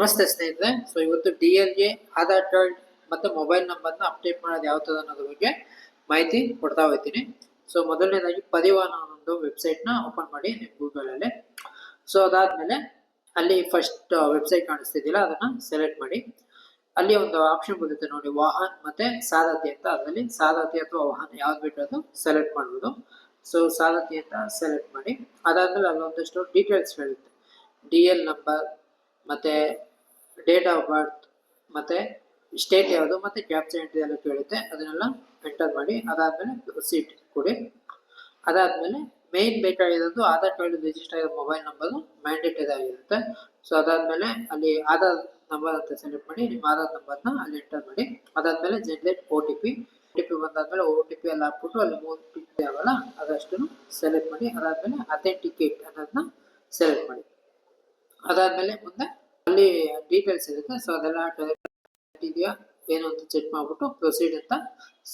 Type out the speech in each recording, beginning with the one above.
ನಮಸ್ತೆ ಸ್ನೇಹಿತರೆ. ಸೊ ಇವತ್ತು D L A Aadhaar card ಮತ್ತು ಮೊಬೈಲ್ ನಂಬರ್ನ ಅಪ್ಡೇಟ್ ಮಾಡೋದು ಯಾವ ಥರ ಅನ್ನೋದ್ರ ಬಗ್ಗೆ ಮಾಹಿತಿ ಕೊಡ್ತಾ ಹೋಗ್ತೀನಿ. ಸೊ ಮೊದಲನೇದಾಗಿ ಪರಿವಾನ ಒಂದು ವೆಬ್ಸೈಟ್ನ ಓಪನ್ ಮಾಡಿ ನಿಮ್ಮ ಗೂಗಲಲ್ಲಿ. ಸೊ ಅದಾದಮೇಲೆ ಅಲ್ಲಿ ಫಸ್ಟ್ ವೆಬ್ಸೈಟ್ ಕಾಣಿಸ್ತಿದ್ದಿಲ್ಲ ಅದನ್ನು ಸೆಲೆಕ್ಟ್ ಮಾಡಿ. ಅಲ್ಲಿ ಒಂದು ಆಪ್ಷನ್ ಬರುತ್ತೆ ನೋಡಿ, ವಾಹನ್ ಮತ್ತು ಸಾರಥಿ ಅಂತ. ಅದರಲ್ಲಿ ಸಾರಥಿ ಅಥವಾ ವಾಹನ ಯಾವ್ದು ಬಿಟ್ಟು ಅದು ಸೆಲೆಕ್ಟ್ ಮಾಡ್ಬೋದು. ಸೊ ಸಾರಥಿ ಅಂತ ಸೆಲೆಕ್ಟ್ ಮಾಡಿ. ಅದಾದಮೇಲೆ ಅಲ್ಲೊಂದಷ್ಟು ಡೀಟೇಲ್ಸ್ ಹೇಳುತ್ತೆ ಡಿ ಎಲ್ ನಂಬರ್ ಮತ್ತೆ ಡೇಟ್ ಆಫ್ ಬರ್ತ್ ಮತ್ತೆ ಸ್ಟೇಟ್ ಯಾವುದು ಮತ್ತೆ ಕ್ಯಾಪ್ಚರ್ ಎಂಟ್ರಿ ಎಲ್ಲ ಕೇಳುತ್ತೆ. ಅದನ್ನೆಲ್ಲ ಎಂಟರ್ ಮಾಡಿ, ಅದಾದಮೇಲೆ ಸೀಟ್ ಕೊಡಿ. ಅದಾದಮೇಲೆ ಮೇನ್ ಬೇಕಾಗಿರೋದು ಆಧಾರ್ ಕಾರ್ಡ್ ರಿಜಿಸ್ಟರ್ ಆಗಿರೋ ಮೊಬೈಲ್ ನಂಬರ್ ಮ್ಯಾಂಡೇಟರಿ ಆಗಿರುತ್ತೆ. ಸೊ ಅದಾದಮೇಲೆ ಅಲ್ಲಿ ಆಧಾರ್ ನಂಬರ್ ಅಂತ ಸೆಲೆಕ್ಟ್ ಮಾಡಿ, ನಿಮ್ಮ ಆಧಾರ್ ನಂಬರ್ನ ಅಲ್ಲಿ ಎಂಟರ್ ಮಾಡಿ. ಅದಾದಮೇಲೆ generate O T P O T P ಬಂದಾದಮೇಲೆ O T P ಎಲ್ಲ ಹಾಕ್ಬಿಟ್ಟು ಅಲ್ಲಿ ಮೂರು ಪಿ ಯಾವಲ್ಲ ಅದಷ್ಟು ಸೆಲೆಕ್ಟ್ ಮಾಡಿ, ಅದಾದಮೇಲೆ ಅಥೆಂಟಿಕೇಟ್ ಅನ್ನೋದನ್ನ ಸೆಲೆಕ್ಟ್ ಮಾಡಿ. ಅದಾದಮೇಲೆ ಮುಂದೆ ಅಲ್ಲಿ ಡೀಟೇಲ್ಸ್ ಇರುತ್ತೆ. ಸೊ ಅದೆಲ್ಲ ಇದೆಯಾ? ಏನು ಅಂತ ಚೆಕ್ ಮಾಡ್ಬಿಟ್ಟು ಪ್ರೊಸೀಡ್ ಅಂತ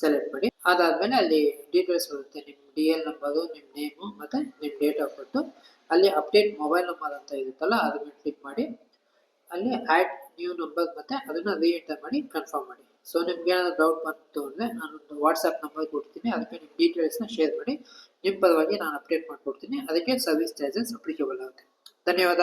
ಸೆಲೆಕ್ಟ್ ಮಾಡಿ. ಅದಾದ್ಮೇಲೆ ಅಲ್ಲಿ ಡೀಟೇಲ್ಸ್ ಬರುತ್ತೆ. ನಿಮ್ಮ ಡಿ ಎಲ್ ನಂಬರು ನಿಮ್ಮ ನೇಮು ಮತ್ತೆ ನಿಮ್ಮ ಡೇಟ್ ಆಫ್ ಬರ್ತು ಅಲ್ಲಿ ಅಪ್ಡೇಟ್ ಮೊಬೈಲ್ ನಂಬರ್ ಅಂತ ಇರುತ್ತಲ್ಲ, ಅದನ್ನ ಕ್ಲಿಕ್ ಮಾಡಿ. ಅಲ್ಲಿ ಆ್ಯಡ್ ನ್ಯೂ ನಂಬರ್ ಮತ್ತೆ ಅದನ್ನ ರೀಎಂಟರ್ ಮಾಡಿ ಕನ್ಫರ್ಮ್ ಮಾಡಿ. ಸೊ ನಿಮ್ಗೆ ಏನಾದ್ರು ಡೌಟ್ ಬಂತು ಅಂದರೆ ನಾನೊಂದು ವಾಟ್ಸಪ್ ನಂಬರ್ ಕೊಡ್ತೀನಿ. ಅದಕ್ಕೆ ನಿಮ್ಮ ಡೀಟೇಲ್ಸ್ನ ಶೇರ್ ಮಾಡಿ. ನಿಮ್ಮ ಪರವಾಗಿ ನಾನು ಅಪ್ಡೇಟ್ ಮಾಡಿಕೊಡ್ತೀನಿ. ಅದಕ್ಕೆ ಸರ್ವಿಸ್ ಚಾರ್ಜಸ್ ಅಪ್ಲಿಕೇಬಲ್ ಆಗುತ್ತೆ. ಧನ್ಯವಾದ.